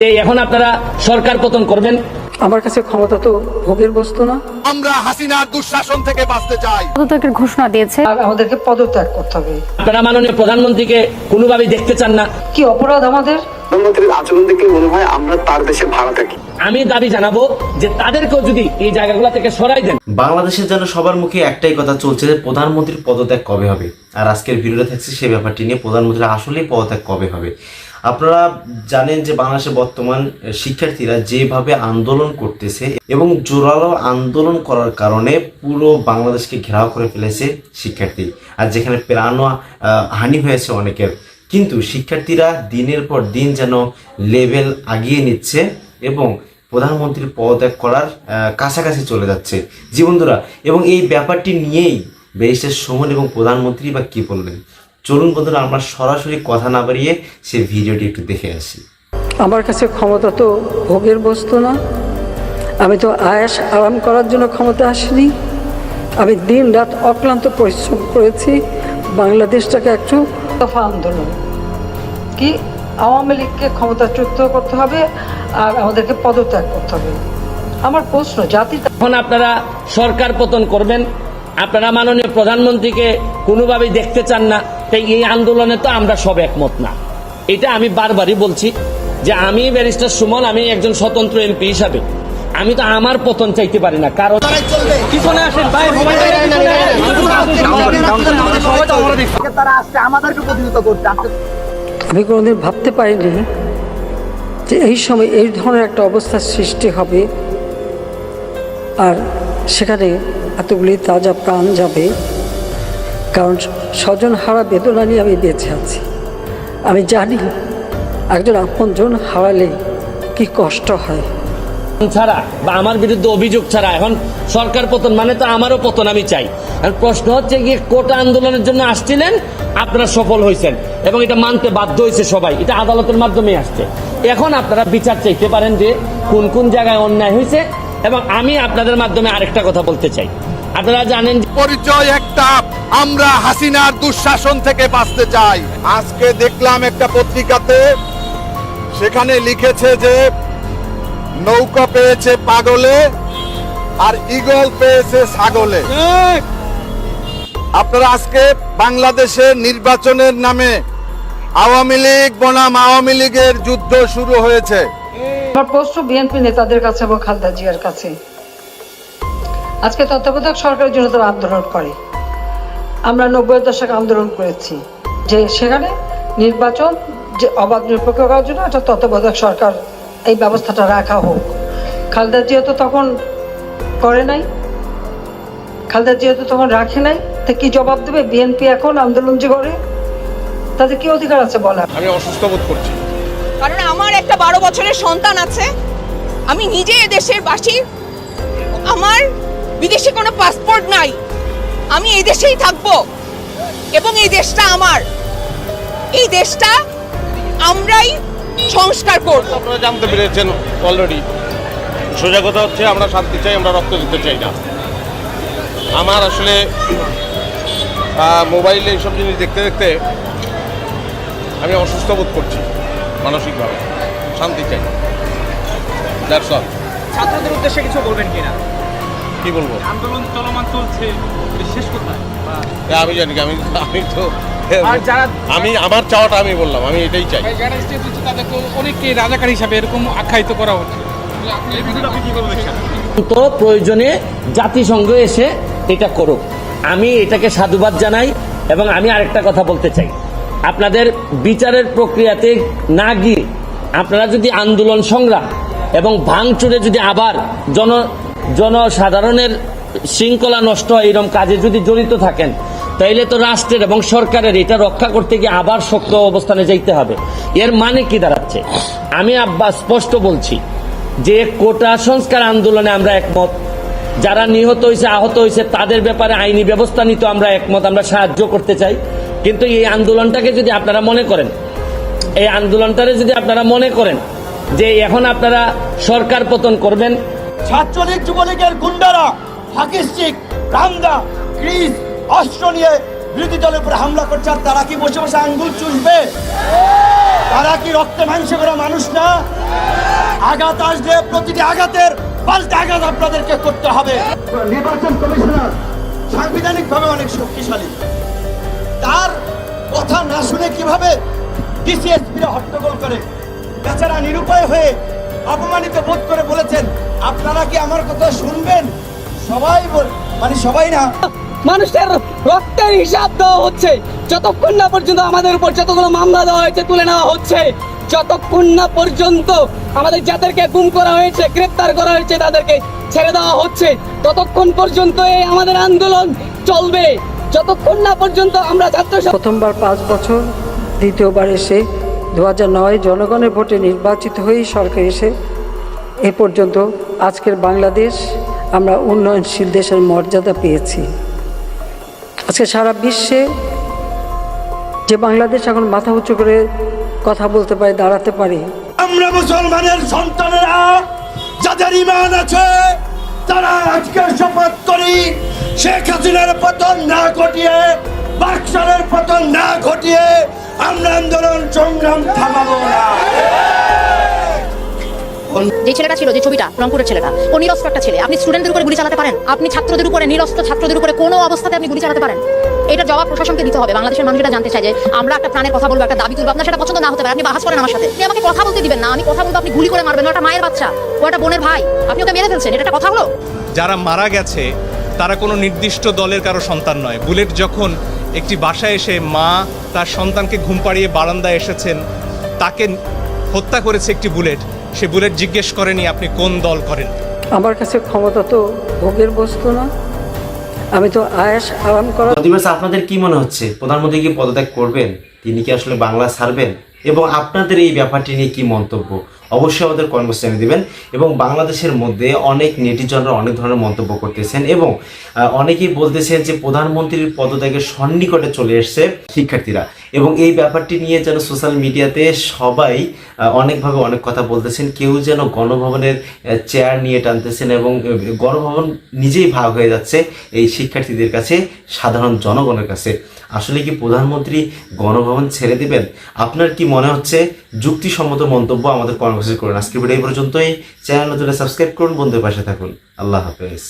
এই এখন আপনারা সরকার পতন করবেন। আমার কাছে ক্ষমতা তো ভোগের বস্তু না। আমরা হাসিনার দুঃশাসন থেকে বাঁচতে চাই। পদত্যাগের ঘোষণা দিয়েছে। আর আমাদেরকে পদত্যাগ করতে হবে। আপনারা মাননীয় প্রধানমন্ত্রীকে কোনোভাবেই দেখতে চান না। কি অপরাধ আমাদের? প্রধানমন্ত্রীর আচরণ দেখে মনে হয় আমরা তার দেশে ভাড়া থাকি। আমি দাবি জানাব যে তাদেরকেও যদি এই জায়গাগুলো থেকে সরাই দেন। বাংলাদেশের যেন সবার মুখে একটাই কথা চলছে যে প্রধানমন্ত্রীর পদত্যাগ কবে হবে? আর আজকের ভিডিওটা থাকছে সেই ব্যাপারটি নিয়ে প্রধানমন্ত্রীর আসলেই পদত্যাগ কবে হবে? আপনারা জানেন যে বাংলাদেশের বর্তমান শিক্ষার্থীরা যেভাবে আন্দোলন করতেছে এবং জোরালো আন্দোলন করার কারণে পুরো বাংলাদেশকে ঘেরাও করে ফেলেছে শিক্ষার্থী। আর যেখানে প্রাণও আহ, হানি হয়েছে অনেকের। কিন্তু শিক্ষার্থীরা দিনের পর দিন যেন লেভেল আগিয়ে নিচ্ছে এবং প্রধানমন্ত্রীর পদত্যাগ করার কাছাকাছি চলে যাচ্ছে। জি বন্ধুরা এবং এই ব্যাপারটি নিয়েই ব্যারিস্টার সুমন এবং প্রধানমন্ত্রী বা কি বললেন চলুন বন্ধুরা আমরা সরাসরি কথা না বাড়িয়ে সে ভিডিওটি একটু দেখে আসি। আমার কাছে ক্ষমতা তো ভোগের বস্তু না। আমি তো আয়াস আরাম করার জন্য ক্ষমতা আসিনি। আমি দিন রাত অক্লান্ত পরিশ্রম করেছি। বাংলাদেশটাকে একটু দফা আন্দোলন। কি আওয়ামী লীগকে ক্ষমতাচ্যুত করতে হবে আর আমাদেরকে পদত্যাগ করতে হবে? আমার প্রশ্ন জাতির এখন আপনারা সরকার পতন করবেন। আপনারা মাননীয় প্রধানমন্ত্রীকে কোনোভাবেই দেখতে চান না। তাই এই আন্দোলনে তো আমরা সব একমত না। এটা আমি বারবারই বলছি যে আমি ব্যারিস্টার সুমন আমি একজন স্বতন্ত্র এমপি হিসাবে। আমি তো আমার পতন চাইতে পারি না কারণ আমি কোনোদিন ভাবতে পারিনি যে এই সময় এই ধরনের একটা অবস্থার সৃষ্টি হবে। আর সেখানে এতগুলি তাজা প্রাণ যাবে। কারণ স্বজন হারা বেদনা নিয়ে আমি বেঁচে আছি। আমি জানি একজন আপনজন হারালে কি কষ্ট হয়। ছাড়া বা আমার বিরুদ্ধে অভিযোগ ছাড়া এখন সরকার পতন মানে তো আমারও পতন, আমি চাই। আর প্রশ্ন হচ্ছে গিয়ে কোটা আন্দোলনের জন্য আসছিলেন, আপনারা সফল হয়েছেন এবং এটা মানতে বাধ্য হয়েছে সবাই, এটা আদালতের মাধ্যমে আসছে। এখন আপনারা বিচার চাইতে পারেন যে কোন কোন জায়গায় অন্যায় হয়েছে এবং আমি আপনাদের মাধ্যমে আরেকটা কথা বলতে চাই। আপনারা জানেন যে পরিচয় একটা আমরা হাসিনার দুঃশাসন থেকে বাঁচতে চাই। আজকে দেখলাম একটা পত্রিকাতে সেখানে লিখেছে যে নৌকা পেয়েছে পাগলে আর ইগল পেয়েছে ছাগলে। আপনারা আজকে বাংলাদেশের নির্বাচনের নামে আওয়ামী লীগ বনাম আওয়ামী লীগের যুদ্ধ শুরু হয়েছে। আমার প্রশ্ন বিএনপি নেতাদের কাছে এবং খালেদা জিয়ার কাছে। আজকে তত্ত্বাবধায়ক সরকারের জন্য তারা আন্দোলন করে। আমরা নব্বই দশকে আন্দোলন করেছি যে সেখানে নির্বাচন যে অবাধ নিরপেক্ষ করার জন্য একটা তত্ত্বাবধায়ক সরকার এই ব্যবস্থাটা রাখা হোক। খালেদা জিয়া তো তখন করে নাই। খালেদা জিয়া তো তখন রাখে নাই। তা কি জবাব দেবে? বিএনপি এখন আন্দোলন যে করে তাদের কি অধিকার আছে বলা আমি অসুস্থ বোধ করছি। কারণ আমার একটা বারো বছরের সন্তান আছে। আমি নিজে দেশের বাসী। বিদেশে কোনো পাসপোর্ট নাই। আমি এই দেশেই থাকব। এবং এই দেশটা আমার। এই দেশটা আমরাই সংস্কার করব। আপনারা জানতে পেরেছেন অলরেডি সোজা কথা হচ্ছে আমরা শান্তি চাই আমরা রক্ত দিতে চাই না। আমার আসলে মোবাইলে এইসব জিনিস দেখতে দেখতে আমি অসুস্থ বোধ করছি মানসিকভাবে। শান্তি চাই। দ্যাটস অল ছাত্রদের উদ্দেশ্যে কিছু বলবেন কিনা? কি বলব? আন্দোলন চলমান চলছে শেষ কোথায়? আমি জানি আমি আমি তো আমি আমার চাওয়াটা আমি বললাম আমি এটাই চাই। তাদেরকে অনেককে রাজাকার হিসাবে এরকম আখ্যায়িত করা হচ্ছে। আপনি এই বিষয়টা আপনি কি করে দেখছেন? তো প্রয়োজনে জাতিসংঘ এসে এটা করুক। আমি এটাকে সাধুবাদ জানাই এবং আমি আরেকটা কথা বলতে চাই। আপনাদের বিচারের প্রক্রিয়াতে না গিয়ে আপনারা যদি আন্দোলন সংগ্রাম এবং ভাঙচুরে যদি আবার জন জনসাধারণের শৃঙ্খলা নষ্ট হয় এরকম কাজে যদি জড়িত থাকেন, তাইলে তো রাষ্ট্রের এবং সরকারের এটা রক্ষা করতে গিয়ে আবার শক্ত অবস্থানে যাইতে হবে। এর মানে কি দাঁড়াচ্ছে? আমি আব্বা স্পষ্ট বলছি যে কোটা সংস্কার আন্দোলনে আমরা একমত। যারা নিহত হয়েছে আহত হয়েছে তাদের ব্যাপারে আইনি ব্যবস্থা নিতে আমরা একমত, আমরা সাহায্য করতে চাই। কিন্তু এই আন্দোলনটাকে যদি আপনারা মনে করেন, এই আন্দোলনটারে যদি আপনারা মনে করেন যে এখন আপনারা সরকার পতন করবেন ছাত্রলীগ যুবলীগের গুন্ডারা হাকিস্টিক রান্দা ক্রিস অস্ত্র নিয়ে বিরোধী দলের উপরে হামলা করছে। আর তারা কি বসে বসে আঙ্গুল চুষবে? তারা কি রক্তে মাংস করা মানুষ না? আঘাত আসলে প্রতিটি আঘাতের পাল্টা আঘাত আপনাদেরকে করতে হবে। নির্বাচন কমিশনার। সাংবিধানিক ভাবে অনেক শক্তিশালী। তার কথা না শুনে কীভাবে ডিসিএসপিরা হট্টগোল করে? বেচারা নিরুপায় হয়ে অপমানিত বোধ করে বলেছেন আপনারা কি আমার কথা শুনবেন? সবাই বল মানে সবাই না। মানুষের রক্তের হিসাব দেওয়া হচ্ছে। যতক্ষণ না পর্যন্ত আমাদের উপর যতগুলো মামলা দেওয়া হয়েছে তুলে নেওয়া হচ্ছে যতক্ষণ না পর্যন্ত আমাদের যাদেরকে গুম করা হয়েছে গ্রেপ্তার করা হয়েছে তাদেরকে ছেড়ে দেওয়া হচ্ছে ততক্ষণ পর্যন্ত এই আমাদের আন্দোলন চলবে। যতক্ষণ না পর্যন্ত আমরা ছাত্র প্রথমবার পাঁচ বছর দ্বিতীয়বার এসে দু নয় জনগণের ভোটে নির্বাচিত হয়েই সরকার এসে এ পর্যন্ত আজকের বাংলাদেশ আমরা উন্নয়নশীল দেশের মর্যাদা পেয়েছি। আজকে সারা বিশ্বে যে বাংলাদেশ এখন মাথা উঁচু করে কথা বলতে পারে, দাঁড়াতে পারে, আমরা মুসলমানের সন্তানেরা, যাদের ইমান আছে, তারা আজকে শপথ করি, শেখ হাসিনার পতন না ঘটিয়ে বাক্সারের পতন না ঘটিয়ে আমরা আন্দোলন সংগ্রাম থামাবো না। যে ছেলেটা ছিল যে ছবিটা রংপুরের ছেলেটা ও নিরস্ত্র একটা ছেলে। আপনি স্টুডেন্টদের উপরে গুলি চালাতে পারেন। আপনি ছাত্রদের উপরে নিরস্ত্র ছাত্রদের উপরে কোনো অবস্থাতে আপনি গুলি চালাতে পারেন। এটা জবাব প্রশাসনকে দিতে হবে। বাংলাদেশের মানুষ এটা জানতে চায় যে আমরা একটা প্রাণের কথা বলব একটা দাবি তুলবো আপনার সেটা পছন্দ না হতে পারে। আপনি বাহাস করেন আমার সাথে। আপনি আমাকে কথা বলতে দিবেন না। আমি কথা বলব আপনি গুলি করে মারবেন। ওটা মায়ের বাচ্চা ও একটা বোনের ভাই। আপনি ওকে মেরে ফেলছেন এটা একটা কথা হলো? যারা মারা গেছে তারা কোনো নির্দিষ্ট দলের কারও সন্তান নয়। বুলেট যখন একটি বাসায় এসে মা তার সন্তানকে ঘুম পাড়িয়ে বারান্দায় এসেছেন। তাকে হত্যা করেছে একটি বুলেট। সে বুলেট জিজ্ঞেস করেনি আপনি কোন দল করেন? আমার কাছে ক্ষমতা তো ভোগের বস্তু না। আমি তো আয়াস আরাম করা আপনাদের কি মনে হচ্ছে? প্রধানমন্ত্রী কি পদত্যাগ করবেন? তিনি কি আসলে বাংলা ছাড়বেন? এবং আপনাদের এই ব্যাপারটি নিয়ে কি মন্তব্য? অবশ্যই আমাদের কর্মস্থানে দিবেন। এবং বাংলাদেশের মধ্যে অনেক নেটিজনরা অনেক ধরনের মন্তব্য করতেছেন এবং অনেকেই বলতেছেন যে প্রধানমন্ত্রীর পদত্যাগের সন্নিকটে চলে এসছে শিক্ষার্থীরা। এবং এই ব্যাপারটি নিয়ে যেন সোশ্যাল মিডিয়াতে সবাই অনেকভাবে অনেক কথা বলতেছেন, কেউ যেন গণভবনের চেয়ার নিয়ে টানতেছেন এবং গণভবন নিজেই ভাগ হয়ে যাচ্ছে এই শিক্ষার্থীদের কাছে, সাধারণ জনগণের কাছে। আসলে কি প্রধানমন্ত্রী গণভবন ছেড়ে দিবেন? আপনার কি মনে হচ্ছে? যুক্তিসম্মত মন্তব্য আমাদের কর্মসূচি করুন। আজকে ভিডিও এই পর্যন্তই। চ্যানেল নতুন সাবস্ক্রাইব করুন বন্ধুর পাশে থাকুন। আল্লাহ হাফেজ।